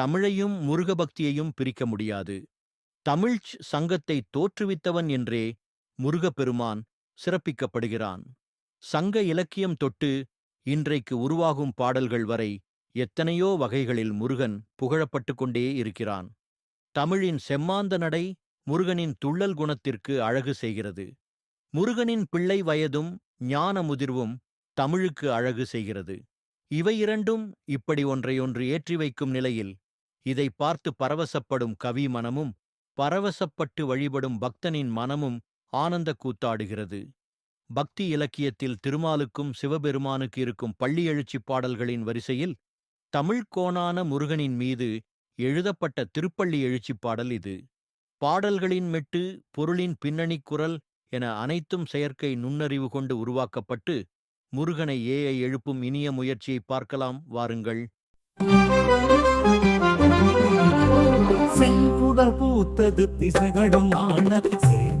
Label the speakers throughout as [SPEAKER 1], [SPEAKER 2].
[SPEAKER 1] தமிழையும் முருக பக்தியையும் பிரிக்க முடியாது. தமிழ்ச் சங்கத்தை தோற்றுவித்தவன் என்றே முருகப்பெருமான் சிறப்பிக்கப்படுகிறான். சங்க இலக்கியம் தொட்டு இன்றைக்கு உருவாகும் பாடல்கள் வரை எத்தனையோ வகைகளில் முருகன் புகழப்பட்டு கொண்டே இருக்கிறான். தமிழின் செம்மாந்த நடை முருகனின் துள்ளல் குணத்திற்கு அழகு செய்கிறது. முருகனின் பிள்ளை வயதும் ஞான முதிர்வும் தமிழுக்கு அழகு செய்கிறது. இவை இரண்டும் இப்படி ஒன்றையொன்று ஏற்றி வைக்கும் நிலையில் இதை பார்த்து பரவசப்படும் கவி மனமும் பரவசப்பட்டு வழிபடும் பக்தனின் மனமும் ஆனந்த கூத்தாடுகிறது. பக்தி இலக்கியத்தில் திருமாலுக்கும் சிவபெருமானுக்கு இருக்கும் பள்ளி எழுச்சிப் பாடல்களின் வரிசையில் தமிழ்கோணான முருகனின் மீது எழுதப்பட்ட திருப்பள்ளி எழுச்சிப் பாடல் இது. பாடல்களின் மெட்டு பொருளின் பின்னணிக் குரல் என அனைத்தும் செயற்கை நுண்ணறிவு கொண்டு உருவாக்கப்பட்டு முருகனை ஏஐ எழுப்பும் இனிய முயற்சியை பார்க்கலாம். வாருங்கள்.
[SPEAKER 2] செங்குடல் பூத்தது திசைகளும் ஆன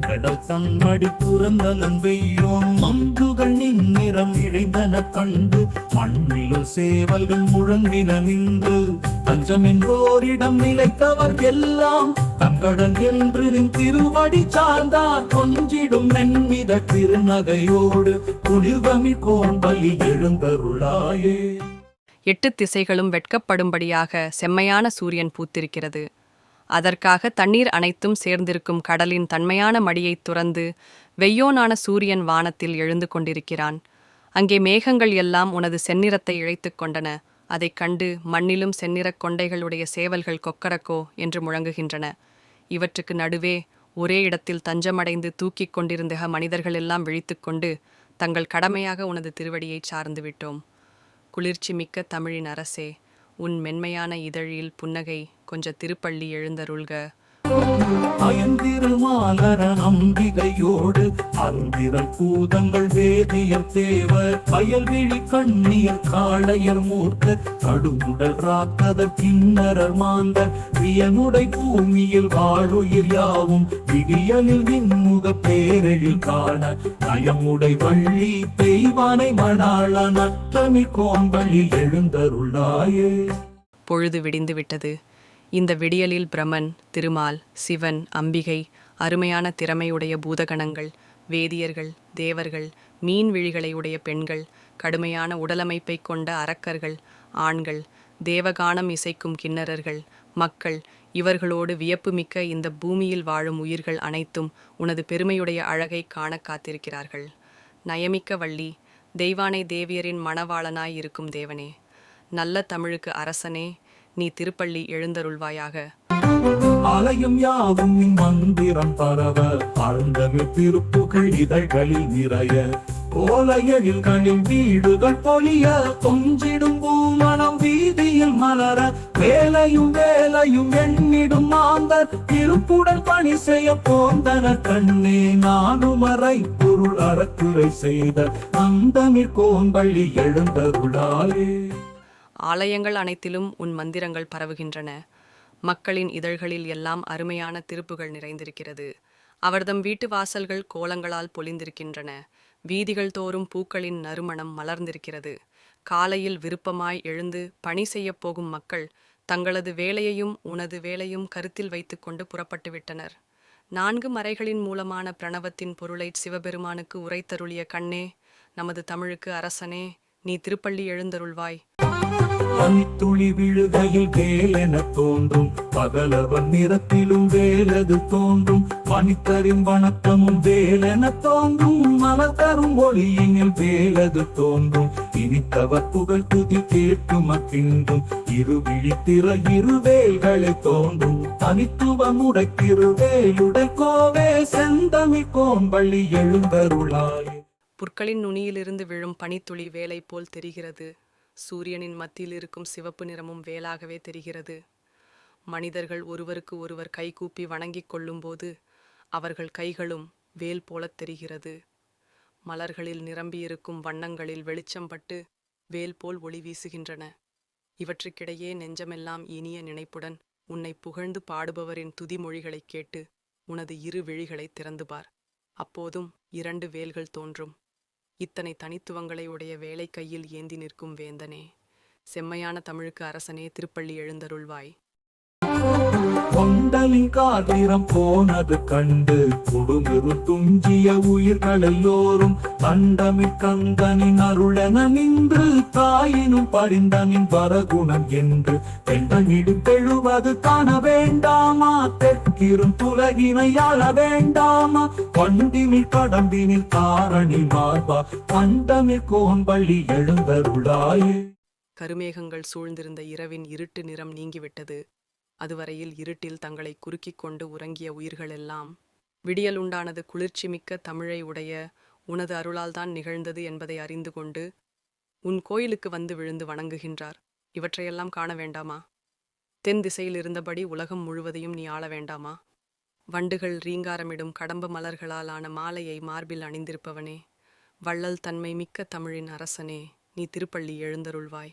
[SPEAKER 2] கடல் தன்மடி துறந்தலன் வெய்யோம் மந்துகள் நின்னிறம் இழைந்தன கண்டு மண்ணிலும் சேவல்கள் முழங்கின நின்று தஞ்சம் என்போரிடம் நிலைத்தவர் எல்லாம் தங்கடன் என்று திருவடி சார்ந்தார். கொஞ்சிடும் நன்மித திருநகையோடு குளிர்வமி கோம்பலி எழுந்தருளாயே.
[SPEAKER 3] எட்டு திசைகளும் வெட்கப்படும்படியாக செம்மையான சூரியன் பூத்திருக்கிறது. அதற்காக தண்ணீர் அனைத்தும் சேர்ந்திருக்கும் கடலின் தன்மையான மடியைத் துறந்து வெய்யோனான சூரியன் வானத்தில் எழுந்து கொண்டிருக்கிறான். அங்கே மேகங்கள் எல்லாம் உனது செந்நிறத்தை இழைத்துக் கொண்டன. அதைக் கண்டு மண்ணிலும் செந்நிறக் கொண்டைகளுடைய சேவல்கள் கொக்கரக்கோ என்று முழங்குகின்றன. இவற்றுக்கு நடுவே ஒரே இடத்தில் தஞ்சமடைந்து தூக்கிக் கொண்டிருந்த மனிதர்கள் எல்லாம் விழித்துக்கொண்டு தங்கள் கடமையாக உனது திருவடியைச் சார்ந்து விட்டோம். குளிர்ச்சி மிக்க தமிழின் அரசே உன் மென்மையான இதழில் புன்னகை கொஞ்ச திருப்பள்ளி எழுந்தருள்க.
[SPEAKER 2] அயந்திருமாலர அம்பிகையோடு அருந்திரல் பூதங்கள் வேதியர் தேவர் பயல்விழி கண்ணியர் காளையர் மூர்த்த கடுமுடல் ராக்கத கிண்ணரர் மாந்த வியனுடை பூமியில் வாழுயிர் யாவும் விடியலில் விண்முக பேரெழில் காண நயமுடை வள்ளி பெய்வானை மணாள நட்டமி கோம்பளி எழுந்தருளாயே
[SPEAKER 3] பொழுது விடிந்து விட்டது. இந்த விடியலில் பிரமன் திருமால் சிவன் அம்பிகை அருமையான திறமையுடைய பூதகணங்கள் வேதியர்கள் தேவர்கள் மீன் விழிகளை உடைய பெண்கள் கடுமையான உடலமைப்பை கொண்ட அரக்கர்கள் ஆண்கள் தேவகானம் இசைக்கும் கிண்ணறர்கள் மக்கள் இவர்களோடு வியப்புமிக்க இந்த பூமியில் வாழும் உயிர்கள் அனைத்தும் உனது பெருமையுடைய அழகை காண காத்திருக்கிறார்கள். நயமிக்க வள்ளி தெய்வானை தேவியரின் மணவாளனாய் இருக்கும் தேவனே நல்ல தமிழுக்கு அரசனே நீ திருப்பள்ளி எழுந்தருள்வாயாக.
[SPEAKER 2] ஆலயம் யாவும் மந்திரம் பரவ ஆழ்ந்தமிழ் திருப்புகள் இதழ்களில் நிறைய. ஓலையழில் கணில் வீடுகள் பொலிய தொஞ்சிடும் பூமணம் வீதியில் மலர வேலையும் வேலையும் எண்ணிடும் மாந்தர் திருப்புடன் பணி செய்ய போந்தன கண்ணே நானுமறை பொருள் அறக்குறை செய்த அந்தமிழ் கோம்பள்ளி எழுந்தருளாலே.
[SPEAKER 3] ஆலயங்கள் அனைத்திலும் உன் மந்திரங்கள் பரவுகின்றன. மக்களின் இதழ்களில் எல்லாம் அருமையான திருப்புகள் நிறைந்திருக்கிறது. அவர்தம் வீட்டு வாசல்கள் கோலங்களால் பொலிந்திருக்கின்றன வீதிகள் தோறும் பூக்களின் நறுமணம் மலர்ந்திருக்கிறது. காலையில் விருப்பமாய் எழுந்து பணி செய்யப் போகும் மக்கள் தங்களது வேலையையும் உனது வேலையும் கருத்தில் வைத்துக்கொண்டு புறப்பட்டு விட்டனர். நான்கு மறைகளின் மூலமான பிரணவத்தின் பொருளை சிவபெருமானுக்கு உரைத்தருளிய கண்ணே நமது தமிழுக்கு அரசனே நீ திருப்பள்ளி எழுந்தருள்வாய்.
[SPEAKER 2] பனித்துளி விழுகையில் வேலென தோன்றும். பகலவன் நிறத்திலும் வேலது தோன்றும். பனித்தரின் வணக்கமும் வேலென தோன்றும். மலர் தரும் ஒளியினில் வேலது தோன்றும். இனித்தவர் புகழ் துதி கேட்கும் இரு விழித்திற இரு வேல்களை தோன்றும். தனித்துவமுடை வேலுடை கோவே செந்தமி கோம்பள்ளி எழுந்தருளாய்
[SPEAKER 3] புற்களின் நுனியிலிருந்து விழும் பனித்துளி வேலை போல் தெரிகிறது. சூரியனின் மத்தியில் இருக்கும் சிவப்பு நிறமும் வேலாகவே தெரிகிறது. மனிதர்கள் ஒருவருக்கு ஒருவர் கைகூப்பி வணங்கிக் கொள்ளும்போது அவர்கள் கைகளும் வேல் போலத் தெரிகிறது. மலர்களில் நிரம்பியிருக்கும் வண்ணங்களில் வெளிச்சம் பட்டு வேல் போல் ஒளி வீசுகின்றன. இவற்றுக்கிடையே நெஞ்சமெல்லாம் இனிய நினைப்புடன் உன்னை புகழ்ந்து பாடுபவரின் துதிமொழிகளைக் கேட்டு உனது இரு விழிகளைத் திறந்து பார் அப்போதும் இரண்டு வேல்கள் தோன்றும். இத்தனை தனித்துவங்களை உடைய வேலை கையில் ஏந்தி நிற்கும் வேந்தனே. செம்மையான தமிழுக்கு அரசனே திருப்பள்ளி எழுந்தருள்வாய்.
[SPEAKER 2] கொண்டலின் காத்திரம் போனது கண்டு குடுமிரு துஞ்சிய உயிர்கள் எல்லோரும் கண்டமிற் கந்தனின் அருளென நின்று தாயினும் பரிந்தனின் வரகுணம் என்று தென்றனிடு தெழுவது காண வேண்டாமா? தெற்கிரும் துலகினை அழ வேண்டாமா? பண்டினில் கடம்பினில் தாரணி மார்பா? பண்டமிழ் கோம்பள்ளி எழுந்தருளாயே.
[SPEAKER 3] கருமேகங்கள் சூழ்ந்திருந்த இரவின் இருட்டு நிறம் நீங்கிவிட்டது. அதுவரையில் இருட்டில் தங்களை குறுக்கிக் கொண்டு உறங்கிய உயிர்களெல்லாம் விடியல் உண்டானது குளிர்ச்சி மிக்க தமிழை உடைய உனது அருளால்தான் நிகழ்ந்தது என்பதை அறிந்து கொண்டு உன் கோயிலுக்கு வந்து விழுந்து வணங்குகின்றார். இவற்றையெல்லாம் காண வேண்டாமா? தென் திசையில் இருந்தபடி உலகம் முழுவதையும் நீ ஆள வேண்டாமா? வண்டுகள் ரீங்காரமிடும் கடம்ப மலர்களால் ஆன மாலையை மார்பில் அணிந்திருப்பவனே வள்ளல் தன்மை மிக்க தமிழின் அரசனே நீ திருப்பள்ளி எழுந்தருள்வாய்.